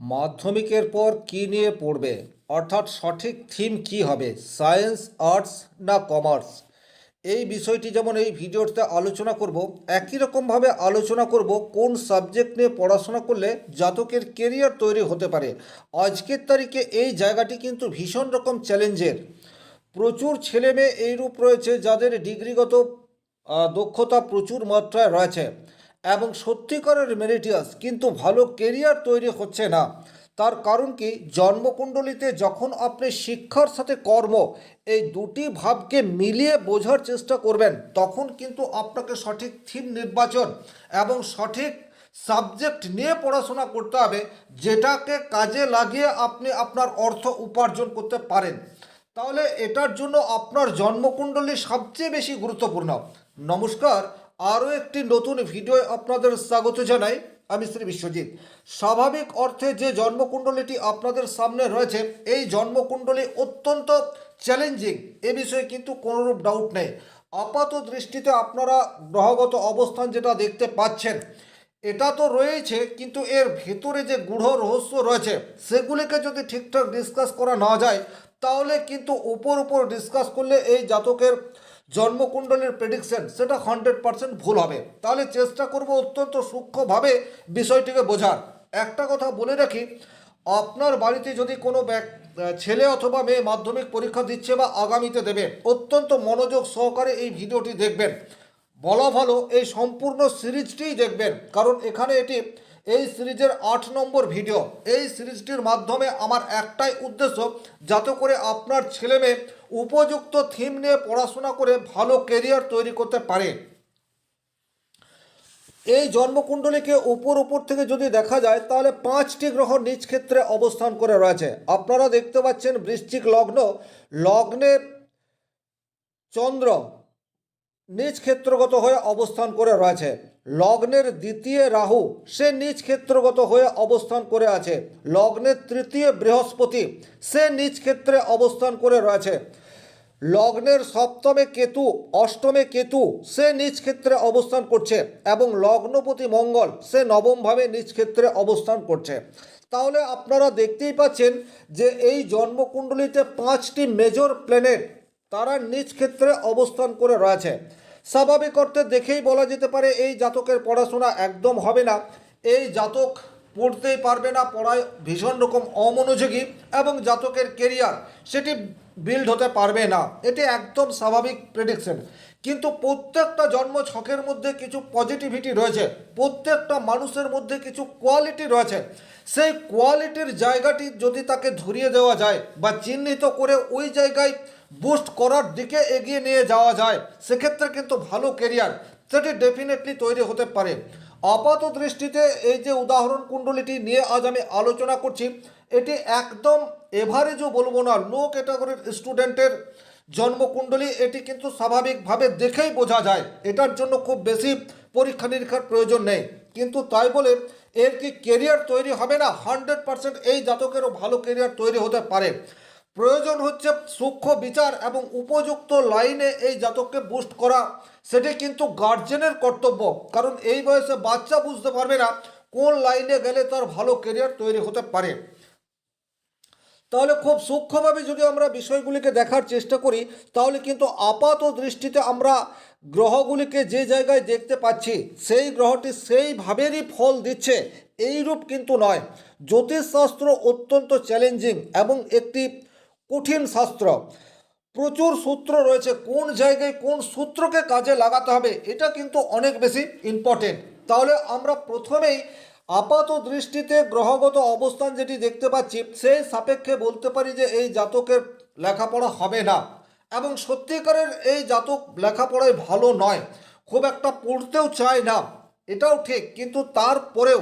মাধ্যমিকের পর কী নিয়ে পড়বে? অর্থাৎ সঠিক থিম কি হবে? সায়েন্স, আর্টস না কমার্স? এই বিষয়টি যেমন এই ভিডিওতে আলোচনা করব, একই রকমভাবে আলোচনা করব কোন সাবজেক্ট নিয়ে পড়াশোনা করলে জাতকের কেরিয়ার তৈরি হতে পারে। আজকের তারিখে এই জায়গাটি কিন্তু ভীষণ রকম চ্যালেঞ্জের। প্রচুর ছেলেমেয়ে এইরূপ রয়েছে যাদের ডিগ্রিগত দক্ষতা প্রচুর মাত্রায় রয়েছে। এবং সত্যিকারের মেরিটিয়াস, কিন্তু ভালো কেরিয়ার তৈরি হচ্ছে না। তার কারণ কি? জন্মকুণ্ডলিতে যখন আপনি শিক্ষার সাথে কর্ম, এই দুটি ভাবকে মিলিয়ে বোঝার চেষ্টা করবেন, তখন কিন্তু আপনাকে সঠিক থিম নির্বাচন এবং সঠিক সাবজেক্ট নিয়ে পড়াশোনা করতে হবে, যেটাকে কাজে লাগিয়ে আপনি আপনার অর্থ উপার্জন করতে পারেন। তাহলে এটার জন্য আপনার জন্মকুণ্ডলী সবচেয়ে বেশি গুরুত্বপূর্ণ। নমস্কার আরও একটি নতুন ভিডিও আপনাদের স্বাগত জানাই। আমি শ্রী বিশ্বজিৎ। স্বাভাবিক অর্থে যে জন্মকুণ্ডলীটি আপনাদের সামনে রয়েছে, এই জন্মকুণ্ডলী অত্যন্ত চ্যালেঞ্জিং এ বিষয়ে কিন্তু কোনোরূপ ডাউট নেই। আপাত দৃষ্টিতে আপনারা গ্রহগত অবস্থান যেটা দেখতে পাচ্ছেন, এটা তো রয়েছে, কিন্তু এর ভেতরে যে গূঢ় রহস্য রয়েছে, সেগুলিকে যদি ঠিকঠাক ডিসকাস করা না যায় তাহলে কিন্তু উপর উপর ডিসকাস করলে এই জাতকের জন্মকুণ্ডলীর প্রেডিকশন সেটা হান্ড্রেড পার্সেন্ট ভুল হবে। তাহলে চেষ্টা করব অত্যন্ত সূক্ষ্মভাবে বিষয়টিকে বোঝার। একটা কথা বলে রাখি, আপনার বাড়িতে যদি কোনো ছেলে অথবা মেয়ে মাধ্যমিক পরীক্ষা দিচ্ছে বা আগামীতে দেবে, অত্যন্ত মনোযোগ সহকারে এই ভিডিওটি দেখবেন। বলা ভালো এই সম্পূর্ণ সিরিজটিই দেখবেন, কারণ এখানে এটি এই সিরিজের আট নম্বর ভিডিও। এই সিরিজটির মাধ্যমে আমার একটাই উদ্দেশ্য, যাতে করে আপনার ছেলে মেয়ে উপযুক্ত থিম নিয়ে পড়াশোনা করে ভালো কেরিয়ার তৈরি করতে পারে। এই জন্মকুণ্ডলীকে উপর উপর থেকে যদি দেখা যায়, তাহলে পাঁচটি গ্রহ নিজ ক্ষেত্রে অবস্থান করে রয়েছে। আপনারা দেখতে পাচ্ছেন বৃশ্চিক লগ্ন, লগ্নে চন্দ্র নিজ ক্ষেত্রগত হয়ে অবস্থান করে রয়েছে। লগ্নের দ্বিতীয় রাহু, সে নিজ ক্ষেত্রগত হয়ে অবস্থান করে আছে। লগ্নের তৃতীয় বৃহস্পতি, সে নিজ ক্ষেত্রে অবস্থান করে রয়েছে। লগ্নের সপ্তমে কেতু, অষ্টমে কেতু, সে নিজ ক্ষেত্রে অবস্থান করছে এবং লগ্নপতি মঙ্গল, সে নবমভাবে নিজ ক্ষেত্রে অবস্থান করছে। তাহলে আপনারা দেখতেই পাচ্ছেন যে এই জন্মকুণ্ডলিতে পাঁচটি মেজর প্ল্যানেট তারা নিজ ক্ষেত্রে অবস্থান করে রয়েছে। স্বাভাবিক অর্থে দেখেই বলা যেতে পারে এই জাতকের পড়াশোনা একদম হবে না। এই জাতক পড়তেই পারবে না, পড়ায় ভীষণ রকম অমনোযোগী এবং জাতকের কেরিয়ার সেটি বিল্ড হতে পারবে না। এটি একদম স্বাভাবিক প্রেডিকশন কিন্তু প্রত্যেকটা জন্ম ছকের মধ্যে কিছু পজিটিভিটি রয়েছে। প্রত্যেকটা মানুষের মধ্যে কিছু কোয়ালিটি রয়েছে। সেই কোয়ালিটির জায়গাটি যদি তাকে ধরিয়ে দেওয়া যায় বা চিহ্নিত করে ওই জায়গায় বুস্ট করার দিকে এগিয়ে নিয়ে যাওয়া যায়, সেক্ষেত্রে কিন্তু ভালো কেরিয়ার সেটি ডেফিনেটলি তৈরি হতে পারে। আপাত দৃষ্টিতে এই যে উদাহরণ কুণ্ডলীটি নিয়ে আজ আমি আলোচনা করছি, এটি একদম এভারেজও বলব না লো ক্যাটাগরির স্টুডেন্টের জন্মকুণ্ডলী এটি কিন্তু স্বাভাবিকভাবে দেখেই বোঝা যায়। এটার জন্য খুব বেশি পরীক্ষা নিরীক্ষার প্রয়োজন নেই। কিন্তু তাই বলে এর কি কেরিয়ার তৈরি হবে না? হান্ড্রেড পার্সেন্ট এই জাতকেরও ভালো কেরিয়ার তৈরি হতে পারে। প্রয়োজন হচ্ছে সূক্ষ্ম বিচার এবং উপযুক্ত লাইনে এই জাতককে বুস্ট করা। সেটি কিন্তু গার্জেনের কর্তব্য। কারণ এই বয়সে বাচ্চা বুঝতে পারবে না কোন লাইনে গেলে তার ভালো কেরিয়ার তৈরি হতে পারে। তাহলে খুব সূক্ষ্মভাবে যদি আমরা বিষয়গুলিকে দেখার চেষ্টা করি, তাহলে কিন্তু আপাত দৃষ্টিতে আমরা গ্রহগুলিকে যে জায়গায় দেখতে পাচ্ছি, সেই গ্রহটি সেইভাবেরই ফল দিচ্ছে। এইরূপ কিন্তু নয়। জ্যোতিষশাস্ত্র অত্যন্ত চ্যালেঞ্জিং এবং একটি কঠিন শাস্ত্র। প্রচুর সূত্র রয়েছে, কোন জায়গায় কোন সূত্রকে কাজে লাগাতে হবে, এটা কিন্তু অনেক বেশি ইম্পর্টেন্ট তাহলে আমরা প্রথমেই আপাত দৃষ্টিতে গ্রহগত অবস্থান যেটি দেখতে পাচ্ছি, সেই সাপেক্ষে বলতে পারি যে এই জাতকের লেখাপড়া হবে না। এবং সত্যিকারের এই জাতক লেখাপড়ায় ভালো নয়, খুব একটা পড়তেও চায় না, এটাও ঠিক, কিন্তু তারপরেও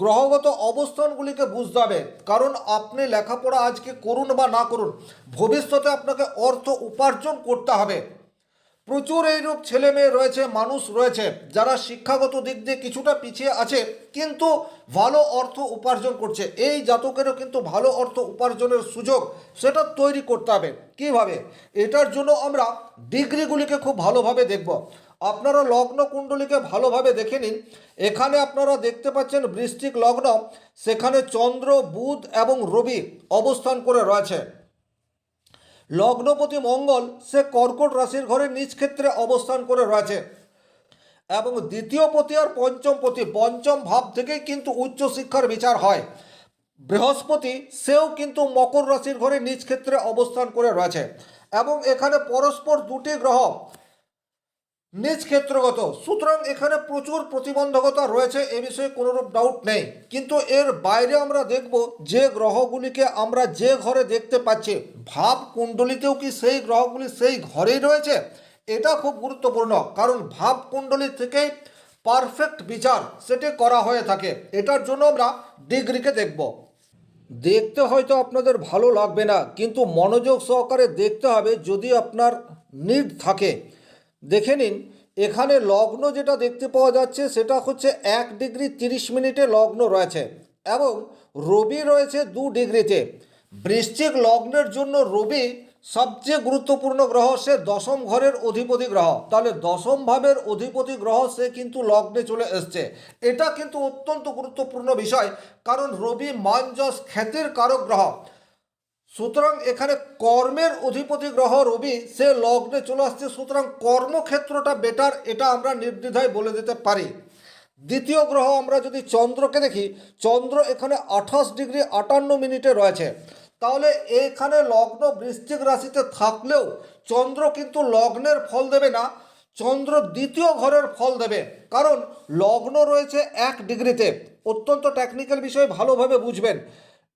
গ্রহগত অবস্থানগুলিকে বুঝতে হবে, কারণ আপনি লেখাপড়া আজকে করুন বা না করুন, ভবিষ্যতে আপনাকে অর্থ উপার্জন করতে হবে। প্রচুর এইরূপ ছেলে মেয়ে রয়েছে, মানুষ রয়েছে, যারা শিক্ষাগত দিক দিয়ে কিছুটা পিছিয়ে আছে, কিন্তু ভালো অর্থ উপার্জন করছে। এই জাতকেরও কিন্তু ভালো অর্থ উপার্জনের সুযোগ সেটা তৈরি করতে হবে। কীভাবে? এটার জন্য আমরা ডিগ্রিগুলিকে খুব ভালোভাবে দেখব। আপনারা লগ্ন কুণ্ডলীকে ভালোভাবে দেখে নিন। এখানে আপনারা দেখতে পাচ্ছেন বৃষ্টিক লগ্ন, সেখানে চন্দ্র, বুধ এবং রবি অবস্থান করে রয়েছে। লগ্নপতি মঙ্গল সে কর্কট রাশির ঘরে নিজ ক্ষেত্রে অবস্থান করে রয়েছে। এবং দ্বিতীয় পতি আর পঞ্চম পতি, পঞ্চম ভাব থেকেই কিন্তু উচ্চশিক্ষার বিচার হয়। বৃহস্পতি সেও কিন্তু মকর রাশির ঘরে নিজ ক্ষেত্রে অবস্থান করে রয়েছে। এবং এখানে পরস্পর দুটি গ্রহ নিজ ক্ষেত্রগত। সুতরাং এখানে প্রচুর প্রতিবন্ধকতা রয়েছে, এ বিষয়ে কোনোরূপ ডাউট নেই। কিন্তু এর বাইরে আমরা দেখব যে গ্রহগুলিকে আমরা যে ঘরে দেখতে পাচ্ছি, ভাব কুণ্ডলিতেও কি সেই গ্রহগুলি সেই ঘরেই রয়েছে? এটা খুব গুরুত্বপূর্ণ, কারণ ভাব কুণ্ডলী থেকেই পারফেক্ট বিচার সেটি করা হয়ে থাকে। এটার জন্য আমরা ডিগ্রিকে দেখব। দেখতে হয়তো আপনাদের ভালো লাগবে না, কিন্তু মনোযোগ সহকারে দেখতে হবে যদি আপনার নিড থাকে। দেখে নিন, এখানে লগ্ন যেটা দেখতে পাওয়া যাচ্ছে সেটা হচ্ছে এক ডিগ্রি তিরিশ মিনিটে লগ্ন রয়েছে এবং রবি রয়েছে দু ডিগ্রিতে। বৃশ্চিক লগ্নের জন্য রবি সবচেয়ে গুরুত্বপূর্ণ গ্রহ সে দশম ঘরের অধিপতি গ্রহ। তাহলে দশম ভাবের অধিপতি গ্রহ সে কিন্তু লগ্নে চলে এসছে। এটা কিন্তু অত্যন্ত গুরুত্বপূর্ণ বিষয়, কারণ রবি মানজস খ্যাতির কারক গ্রহ। সুতরাং এখানে কর্মের অধিপতি গ্রহ রবি, সে লগ্নে চলে আসছে। সুতরাং কর্মক্ষেত্রটা বেটার এটা আমরা নির্দ্বিধায় বলে দিতে পারি। দ্বিতীয় গ্রহ আমরা যদি চন্দ্রকে দেখি, চন্দ্র এখানে আঠাশ ডিগ্রি আটান্ন মিনিটে রয়েছে। তাহলে এখানে লগ্ন বৃশ্চিক রাশিতে থাকলেও চন্দ্র কিন্তু লগ্নের ফল দেবে না, চন্দ্র দ্বিতীয় ঘরের ফল দেবে। কারণ লগ্ন রয়েছে এক ডিগ্রিতে। অত্যন্ত টেকনিক্যাল বিষয়, ভালোভাবে বুঝবেন।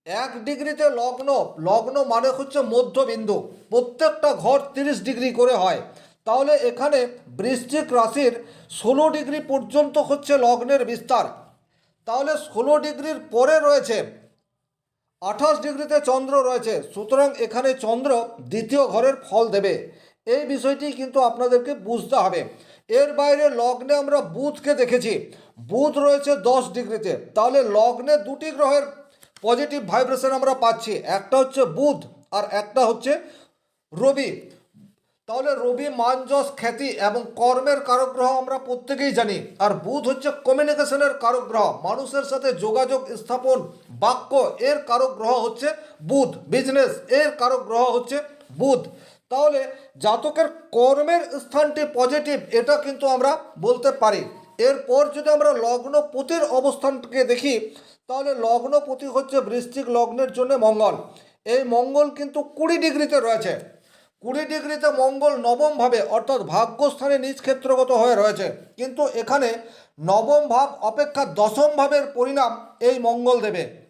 এক ডিগ্রিতে লগ্ন লগ্ন মানে হচ্ছে মধ্যবিন্দু। প্রত্যেকটা ঘর তিরিশ ডিগ্রি করে হয়। তাহলে এখানে বৃশ্চিক রাশির ষোলো ডিগ্রি পর্যন্ত হচ্ছে লগ্নের বিস্তার। তাহলে ষোলো ডিগ্রির পরে রয়েছে, আঠাশ ডিগ্রিতে চন্দ্র রয়েছে। সুতরাং এখানে চন্দ্র দ্বিতীয় ঘরের ফল দেবে। এই বিষয়টি কিন্তু আপনাদেরকে বুঝতে হবে। এর বাইরে লগ্নে আমরা বুধকে দেখেছি। বুধ রয়েছে দশ ডিগ্রিতে। তাহলে লগ্নে দুটি গ্রহের পজিটিভ ভাইব্রেশন আমরা পাচ্ছি। একটা হচ্ছে বুধ আর একটা হচ্ছে রবি। তাহলে রবি, মানজস, খ্যাতি এবং কর্মের কারক গ্রহ আমরা প্রত্যেকেই জানি। আর বুধ হচ্ছে কমিউনিকেশনের কারক গ্রহ মানুষের সাথে যোগাযোগ, স্থাপন, বাক্য, এর কারক গ্রহ হচ্ছে বুধ। বিজনেস এর কারক গ্রহ হচ্ছে বুধ। তাহলে জাতকের কর্মের স্থানটি পজিটিভ এটা কিন্তু আমরা বলতে পারি। এরপর যদি আমরা লগ্ন পতির অবস্থানকে দেখি, তাহলে লগ্নপতি হচ্ছে বৃষ্টিক লগ্নের জন্য মঙ্গল। এই মঙ্গল কিন্তু কুড়ি ডিগ্রিতে রয়েছে। কুড়ি ডিগ্রিতে মঙ্গল নবমভাবে, অর্থাৎ ভাগ্যস্থানে নিজ ক্ষেত্রগত হয়ে রয়েছে। কিন্তু এখানে নবম ভাব অপেক্ষা দশম ভাবের পরিণাম এই মঙ্গল দেবে।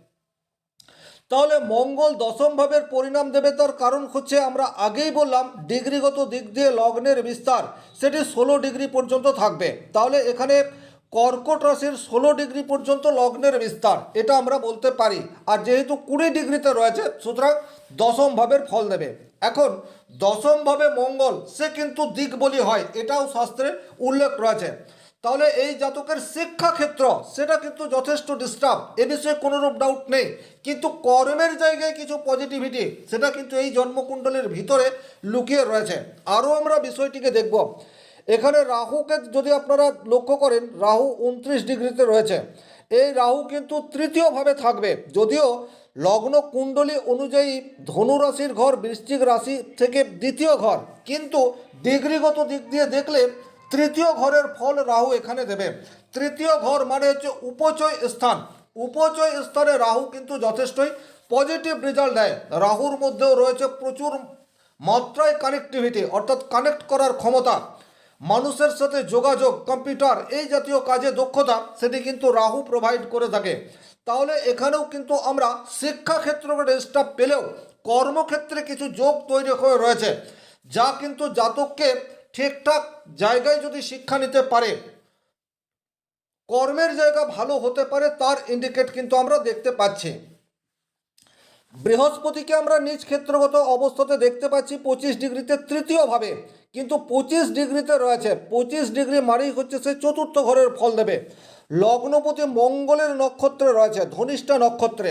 তাহলে মঙ্গল দশম ভাবের পরিণাম দেবে তার কারণ হচ্ছে আমরা আগেই বললাম ডিগ্রিগত দিক দিয়ে লগ্নের বিস্তার, সেটি ষোলো ডিগ্রি পর্যন্ত থাকবে। তাহলে এখানে কর্কট রাশির ষোলো ডিগ্রি পর্যন্ত লগ্নের বিস্তার, এটা আমরা বলতে পারি। আর যেহেতু কুড়ি ডিগ্রিতে রয়েছে, সুতরাং দশম ভাবের ফল দেবে। এখন দশম ভাবে মঙ্গল, সে কিন্তু দিক বলি হয়, এটাও শাস্ত্রে উল্লেখ রয়েছে। তাহলে এই জাতকের শিক্ষাক্ষেত্র সেটা কিন্তু যথেষ্ট ডিস্টার্ব এ বিষয়ে কোনোরূপ ডাউট নেই। কিন্তু কর্মের জায়গায় কিছু পজিটিভিটি সেটা কিন্তু এই জন্মকুণ্ডলীর ভিতরে লুকিয়ে রয়েছে। আরও আমরা বিষয়টিকে দেখব। এখানে রাহুকে যদি আপনারা লক্ষ্য করেন, রাহু উনত্রিশ ডিগ্রিতে রয়েছে। এই রাহু কিন্তু তৃতীয়ভাবে থাকবে। যদিও লগ্ন কুণ্ডলী অনুযায়ী ধনু রাশির ঘর, বৃশ্চিক রাশি থেকে দ্বিতীয় ঘর। কিন্তু ডিগ্রিগত দিক দিয়ে দেখলে তৃতীয় ঘরের ফল রাহু এখানে দেবে। তৃতীয় ঘর মানে হচ্ছে উপচয় স্থান। উপচয় স্থানে রাহু কিন্তু যথেষ্টই পজিটিভ রেজাল্ট দেয়। রাহুর মধ্যেও রয়েছে প্রচুর মাত্রায় কানেক্টিভিটি অর্থাৎ কানেক্ট করার ক্ষমতা। মানুষের সাথে যোগাযোগ কম্পিউটার এই জাতীয় কাজে দক্ষতা, সেটি কিন্তু রাহু প্রোভাইড করে থাকে। তাহলে এখানেও কিন্তু আমরা শিক্ষাক্ষেত্র ডিস্টার্ব পেলেও কর্মক্ষেত্রে কিছু যোগ তৈরি হয়ে রয়েছে, যা কিন্তু জাতককে ঠিকঠাক জায়গায় যদি শিক্ষা নিতে পারে, কর্মের জায়গা ভালো হতে পারে, তার ইন্ডিকেট কিন্তু আমরা দেখতে পাচ্ছি। বৃহস্পতিকে আমরা নিজ ক্ষেত্রগত অবস্থাতে দেখতে পাচ্ছি, পঁচিশ ডিগ্রিতে তৃতীয়ভাবে। কিন্তু পঁচিশ ডিগ্রিতে রয়েছে, পঁচিশ ডিগ্রি মানেই হচ্ছে সে চতুর্থ ঘরের ফল দেবে। লগ্নপতি মঙ্গলের নক্ষত্রে রয়েছে, ধনিষ্ঠা নক্ষত্রে।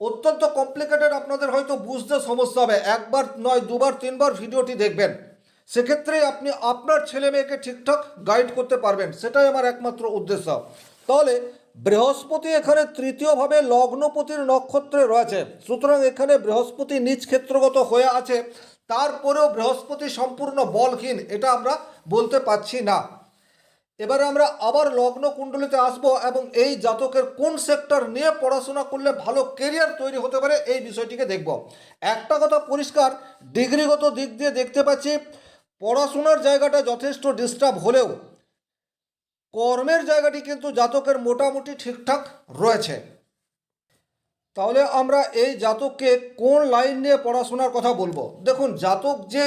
অত্যন্ত কমপ্লিকেটেড আপনাদের হয়তো বুঝতে সমস্যা হবে। একবার নয়, দুবার, তিনবার ভিডিওটি দেখবেন। সেক্ষেত্রে আপনি আপনার ছেলে মেয়েকে ঠিকঠাক গাইড করতে পারবেন, সেটাই আমার একমাত্র উদ্দেশ্য। তাহলে বৃহস্পতি এখানে তৃতীয়ভাবে লগ্নপতির নক্ষত্রে রয়েছে। সুতরাং এখানে বৃহস্পতি নিজ ক্ষেত্রগত হয়ে আছে, তারপরেও বৃহস্পতি সম্পূর্ণ বলহীন, এটা আমরা বলতে পারছি না। এবারে আমরা আবার লগ্ন কুণ্ডলিতে আসব এবং এই জাতকের কোন সেক্টর নিয়ে পড়াশোনা করলে ভালো কেরিয়ার তৈরি হতে পারে এই বিষয়টিকে দেখব। একটা কথা পরিষ্কার, ডিগ্রিগত দিক দিয়ে দেখতে পাচ্ছি পড়াশোনার জায়গাটা যথেষ্ট ডিস্টার্ব হলেও কর্মের জায়গাটি কিন্তু জাতকের মোটামুটি ঠিকঠাক রয়েছে। তাহলে আমরা এই জাতককে কোন লাইন নিয়ে পড়াশোনার কথা বলব? দেখুন, জাতক যে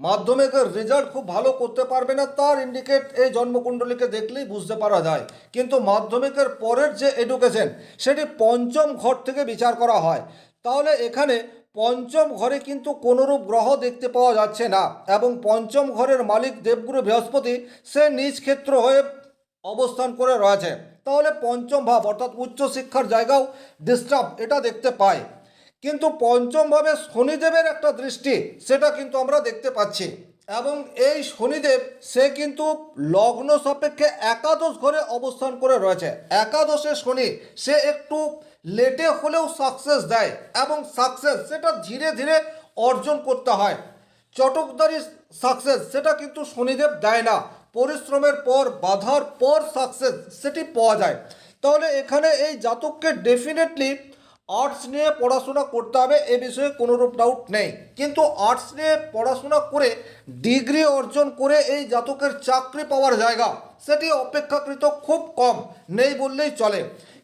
মাধ্যমিকের রেজাল্ট খুব ভালো করতে পারবে না, তার ইন্ডিকেট এই জন্মকুণ্ডলীকে দেখলেই বুঝতে পারা যায়। কিন্তু মাধ্যমিকের পরের যে এডুকেশন সেটি পঞ্চম ঘর থেকে বিচার করা হয়। তাহলে এখানে পঞ্চম ঘরে কিন্তু কোনোরূপ গ্রহ দেখতে পাওয়া যাচ্ছে না এবং পঞ্চম ঘরের মালিক দেবগুরু বৃহস্পতি সে নিজ ক্ষেত্র হয়ে অবস্থান করে রয়েছে। তাহলে পঞ্চম ভাব অর্থাৎ উচ্চশিক্ষার জায়গাও ডিস্টার্ব এটা দেখতে পায় কিন্তু পঞ্চমভাবে শনিদেবের একটা দৃষ্টি, সেটা কিন্তু আমরা দেখতে পাচ্ছি। এবং এই শনিদেব, সে কিন্তু লগ্ন সাপেক্ষে একাদশ ঘরে অবস্থান করে রয়েছে। একাদশে শনি, সে একটু লেটে হলেও সাকসেস দেয় এবং সাকসেস সেটা ধীরে ধীরে অর্জন করতে হয়। চটকদারি সাকসেস সেটা কিন্তু শনিদেব দেয় না। পরিশ্রমের পর, বাধার পর সাকসেস সেটি পাওয়া যায়। তাহলে এখানে এই জাতককে ডেফিনেটলি আর্টস নিয়ে পড়াশোনা করতে হবে, এ বিষয়ে কোনোরূপ ডাউট নেই। কিন্তু আর্টস নিয়ে পড়াশোনা করে ডিগ্রি অর্জন করে এই জাতকের চাকরি পাওয়ার জায়গা, সেটি অপেক্ষাকৃত খুব কম, নেই বললেই চলে।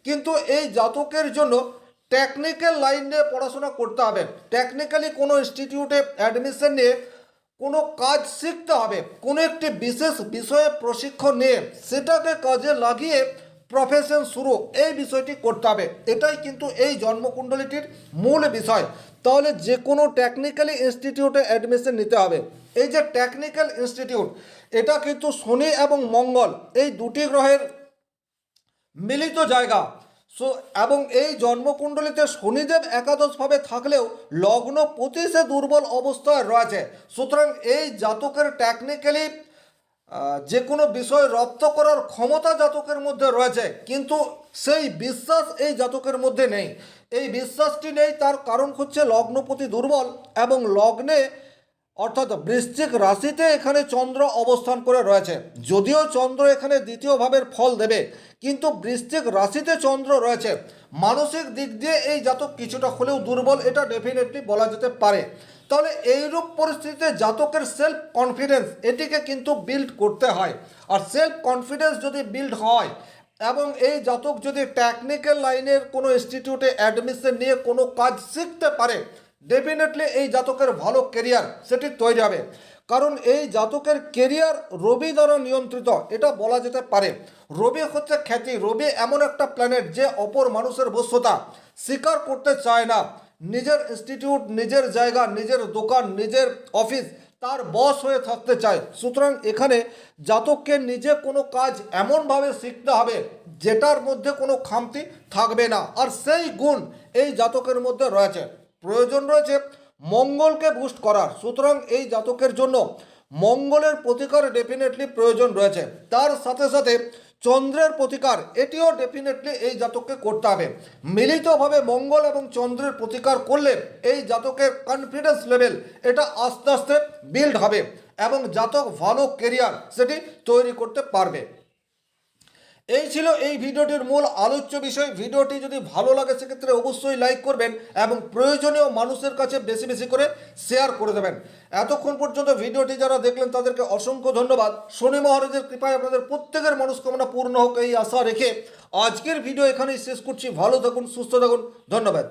কিন্তু এই জাতকের জন্য টেকনিক্যাল লাইন নিয়ে পড়াশোনা করতে হবে। টেকনিক্যালি কোনো ইনস্টিটিউটে অ্যাডমিশন নিয়ে কোনো কাজ শিখতে হবে। কোনো একটি বিশেষ বিষয়ে প্রশিক্ষণ নিয়ে সেটাকে কাজে লাগিয়ে প্রফেশন শুরু, এই বিষয়টি করতে হবে। এটাই কিন্তু এই জন্মকুণ্ডলীটির মূল বিষয়। তাহলে যে কোনো টেকনিক্যালি ইনস্টিটিউটে অ্যাডমিশন নিতে হবে। এই যে টেকনিক্যাল ইনস্টিটিউট এটা কিন্তু শনি এবং মঙ্গল, এই দুটি গ্রহের মিলিত জায়গা। সো, এবং এই জন্মকুণ্ডলিতে শনিদেব একাদশভাবে থাকলেও লগ্ন সে দুর্বল অবস্থায় রয়েছে। সুতরাং এই জাতকের টেকনিক্যালি যে কোনো বিষয় রপ্ত করার ক্ষমতা জাতকের মধ্যে রয়েছে, কিন্তু সেই বিশ্বাস এই জাতকের মধ্যে নেই। এই বিশ্বাসটি নেই, তার কারণ হচ্ছে লগ্নপতি দুর্বল এবং লগ্নে অর্থাৎ বৃশ্চিক রাশিতে এখানে চন্দ্র অবস্থান করে রয়েছে। যদিও চন্দ্র এখানে দ্বিতীয় ভাবের ফল দেবে, কিন্তু বৃশ্চিক রাশিতে চন্দ্র রয়েছে। মানসিক দিক দিয়ে এই জাতক কিছুটা হলেও দুর্বল, এটা ডেফিনেটলি বলা যেতে পারে। তাহলে এইরূপ পরিস্থিতিতে জাতকের সেলফ কনফিডেন্স এটিকে কিন্তু বিল্ড করতে হয়। আর সেলফ কনফিডেন্স যদি বিল্ড হয়, এবং এই জাতক যদি টেকনিক্যাল লাইনের কোনো ইনস্টিটিউটে অ্যাডমিশন নিয়ে কোনো কাজ শিখতে পারে ডেফিনেটলি এই জাতকের ভালো কেরিয়ার সেটি তৈরি হবে। কারণ এই জাতকের কেরিয়ার রবি দ্বারা নিয়ন্ত্রিত, এটা বলা যেতে পারে। রবি হচ্ছে খ্যাতি, রবি এমন একটা প্ল্যানেট যে অপর মানুষের বস্যতা স্বীকার করতে চায় না। নিজের ইনস্টিটিউট নিজের জায়গা, নিজের দোকান, নিজের অফিস তার বস হয়ে থাকতে চায়। সুতরাং এখানে জাতককে নিজে কোনো কাজ এমনভাবে শিখতে হবে, যেটার মধ্যে কোনো খামতি থাকবে না। আর সেই গুণ এই জাতকের মধ্যে রয়েছে। প্রয়োজন রয়েছে মঙ্গলকে বুস্ট করার। সুতরাং এই জাতকের জন্য মঙ্গলের প্রতিকার ডেফিনেটলি প্রয়োজন রয়েছে। তার সাথে সাথে চন্দ্রের প্রতিকার, এটিও ডেফিনেটলি এই জাতককে করতে হবে। মিলিতভাবে মঙ্গল এবং চন্দ্রের প্রতিকার করলে এই জাতকের কনফিডেন্স লেভেল এটা আস্তে আস্তে বিল্ড হবে এবং জাতক ভালো কেরিয়ার সেটি তৈরি করতে পারবে। এই ছিল এই ভিডিওটির মূল আলোচ্য বিষয়। ভিডিওটি যদি ভালো লাগে, সেক্ষেত্রে অবশ্যই লাইক করবেন এবং প্রয়োজনীয় মানুষের কাছে বেশি বেশি করে শেয়ার করে দেবেন। এতক্ষণ পর্যন্ত ভিডিওটি যারা দেখলেন, তাদেরকে অসংখ্য ধন্যবাদ। শনি মহারাজের কৃপায় আপনাদের প্রত্যেকের মনস্কামনা পূর্ণ হোক এই আশা রেখে আজকের ভিডিও এখানেই শেষ করছি। ভালো থাকুন, সুস্থ থাকুন। ধন্যবাদ।